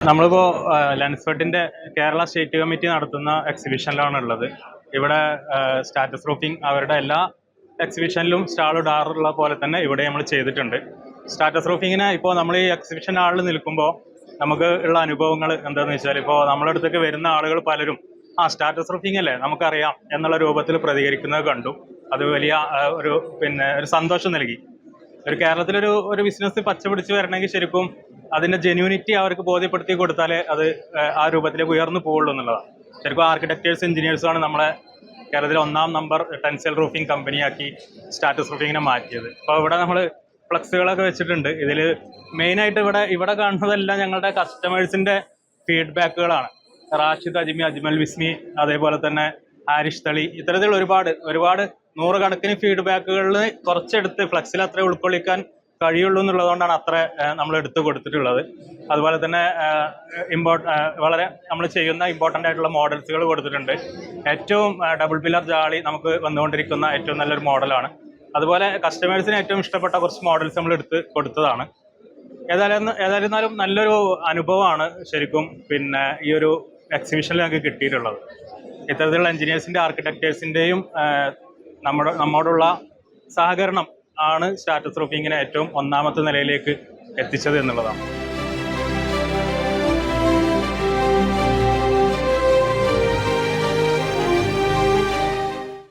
നമ്മളിപ്പോൾ ലെൻസ്ഫെട്ടിന്റെ Kerala state committee നടത്തുന്ന എക്സിബിഷനിലാണ് ഉള്ളത് ഇവിടെ സ്റ്റാറ്റസ് റൂഫിംഗ് അവരുടെ എല്ലാ എക്സിബിഷനിലും സ്റ്റാൾ ഇടാറുള്ള പോലെ തന്നെ ഇവിടെ നമ്മൾ ചെയ്തിട്ടുണ്ട്. സ്റ്റാറ്റസ് റൂഫിങ്ങിന് ഇപ്പോൾ നമ്മൾ ഈ എക്സിബിഷൻ ആളിൽ നിൽക്കുമ്പോൾ നമുക്ക് ഉള്ള അനുഭവങ്ങൾ എന്താണെന്ന് വെച്ചാൽ ഇപ്പോൾ നമ്മുടെ അടുത്തേക്ക് വരുന്ന ആളുകൾ പലരും ആ സ്റ്റാറ്റസ് റൂഫിംഗ് അല്ലേ? നമുക്കറിയാം എന്നുള്ള രൂപത്തിൽ പ്രതികരിക്കുന്നത് കണ്ടു. അത് വലിയ ഒരു പിന്നെ ഒരു സന്തോഷം നൽകി. ഒരു കേരളത്തിലൊരു ഒരു ബിസിനസ് പച്ചപിടിച്ച് വരണമെങ്കിൽ ശരിക്കും അതിന്റെ ജെന്യൂനിറ്റി അവർക്ക് ബോധ്യപ്പെടുത്തി കൊടുത്താലേ അത് ആ രൂപത്തിലേക്ക് ഉയർന്നു പോവുള്ളൂ എന്നുള്ളതാണ്. ശരിക്കും ആർക്കിടെക്ചേഴ്സ് ആണ് നമ്മളെ കേരളത്തിലെ ഒന്നാം നമ്പർ ടെൻസൽ റൂഫിംഗ് കമ്പനിയാക്കി സ്റ്റാറ്റസ് റൂഫിങ്ങിനെ മാറ്റിയത്. അപ്പോൾ ഇവിടെ നമ്മൾ ഫ്ലക്സുകളൊക്കെ വെച്ചിട്ടുണ്ട്. ഇതിൽ മെയിനായിട്ട് ഇവിടെ ഇവിടെ കാണുന്നതെല്ലാം ഞങ്ങളുടെ കസ്റ്റമേഴ്സിന്റെ ഫീഡ്ബാക്കുകളാണ് റാഷിദ് അജ്മി അജ്മൽ വിസ്മി അതേപോലെ തന്നെ ആരിഷ് തളി ഇത്തരത്തിലുള്ള ഒരുപാട് ഒരുപാട് നൂറുകണക്കിന് ഫീഡ്ബാക്കുകളിൽ കുറച്ചെടുത്ത് ഫ്ലക്സിൽ അത്ര ഉൾക്കൊള്ളിക്കാൻ കഴിയുള്ളൂ എന്നുള്ളതുകൊണ്ടാണ് അത്ര നമ്മൾ എടുത്തു കൊടുത്തിട്ടുള്ളത്. അതുപോലെ തന്നെ ഇമ്പോർട്ട് വളരെ നമ്മൾ ചെയ്യുന്ന ഇമ്പോർട്ടന്റ് ആയിട്ടുള്ള മോഡൽസുകൾ കൊടുത്തിട്ടുണ്ട്. ഏറ്റവും ഡബിൾ പില്ലർ ജാളി നമുക്ക് വന്നുകൊണ്ടിരിക്കുന്ന ഏറ്റവും നല്ലൊരു മോഡലാണ് അതുപോലെ കസ്റ്റമേഴ്സിന് ഏറ്റവും ഇഷ്ടപ്പെട്ട കുറച്ച് മോഡൽസ് നമ്മൾ എടുത്ത് കൊടുത്തതാണ്. ഏതായാലും ഏതായിരുന്നാലും നല്ലൊരു അനുഭവമാണ് ശരിക്കും പിന്നെ ഈ ഒരു എക്സിബിഷനിൽ ഞങ്ങൾക്ക് കിട്ടിയിട്ടുള്ളത്. ഇത്തരത്തിലുള്ള എഞ്ചിനീയേഴ്സിന്റെ ആർക്കിടെക്റ്റേഴ്സിന്റെയും നമ്മുടെ നമ്മോടുള്ള സഹകരണം ആണ് സ്റ്റാറ്റസ് റൂഫിങ്ങിനെ ഏറ്റവും ഒന്നാമത്തെ നിലയിലേക്ക് എത്തിച്ചത് എന്നുള്ളതാണ്.